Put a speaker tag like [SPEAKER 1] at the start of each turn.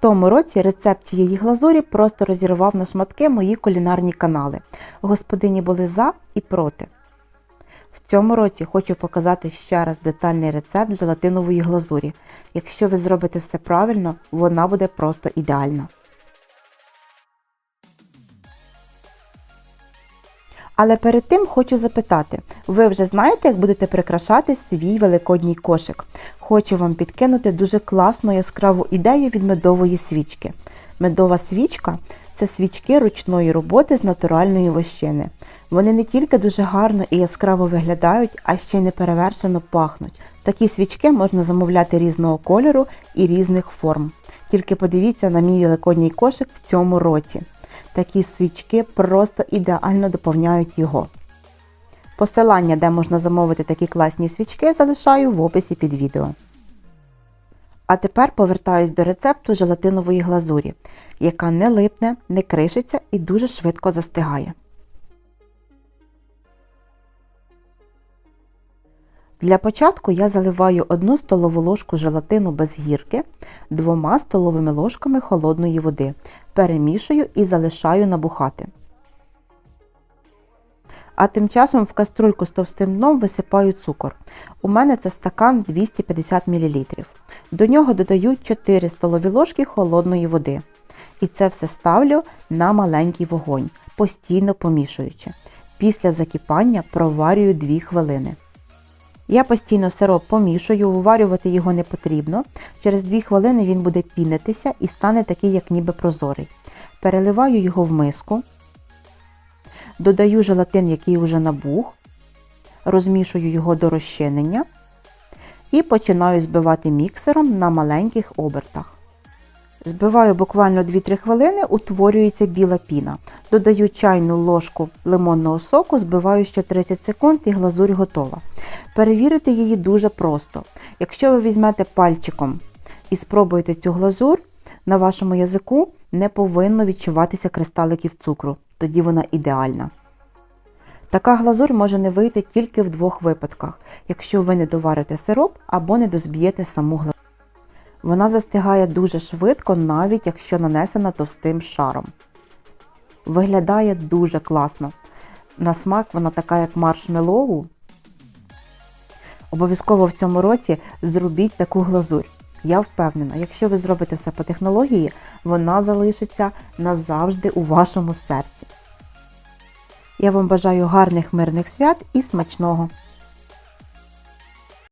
[SPEAKER 1] тому році рецепт цієї глазурі просто розірвав на шматки мої кулінарні канали. Господині були за і проти. В цьому році хочу показати ще раз детальний рецепт желатинової глазурі. Якщо ви зробите все правильно, вона буде просто ідеальна. Але перед тим хочу запитати, ви вже знаєте, як будете прикрашати свій великодній кошик? Хочу вам підкинути дуже класну яскраву ідею від медової свічки. Медова свічка це свічки ручної роботи з натуральної вощини. Вони не тільки дуже гарно і яскраво виглядають, а ще й неперевершено пахнуть. Такі свічки можна замовляти різного кольору і різних форм. Тільки подивіться на мій великодній кошик в цьому році. Такі свічки просто ідеально доповняють його. Посилання, де можна замовити такі класні свічки, залишаю в описі під відео. А тепер повертаюсь до рецепту желатинової глазурі, яка не липне, не кришиться і дуже швидко застигає. Для початку я заливаю 1 столову ложку желатину без гірки 2 столовими ложками холодної води, перемішую і залишаю набухати. А тим часом в каструльку з товстим дном висипаю цукор. У мене це стакан 250 мл. До нього додаю 4 столові ложки холодної води. І це все ставлю на маленький вогонь, постійно помішуючи. Після закипання проварюю 2 хвилини. Я постійно сироп помішую, уварювати його не потрібно. Через 2 хвилини він буде пінитися і стане такий, як ніби прозорий. Переливаю його в миску, додаю желатин, який вже набух, розмішую його до розчинення і починаю збивати міксером на маленьких обертах. Збиваю буквально 2-3 хвилини, утворюється біла піна. Додаю чайну ложку лимонного соку, збиваю ще 30 секунд і глазурь готова. Перевірити її дуже просто. Якщо ви візьмете пальчиком і спробуєте цю глазур, на вашому язику не повинно відчуватися кристаликів цукру, тоді вона ідеальна. Така глазур може не вийти тільки в двох випадках, якщо ви не доварите сироп або не дозб'єте саму глазур. Вона застигає дуже швидко, навіть якщо нанесена товстим шаром. Виглядає дуже класно. На смак вона така, як маршмеллоу. Обов'язково в цьому році зробіть таку глазурь. Я впевнена, якщо ви зробите все по технології, вона залишиться назавжди у вашому серці. Я вам бажаю гарних мирних свят і смачного!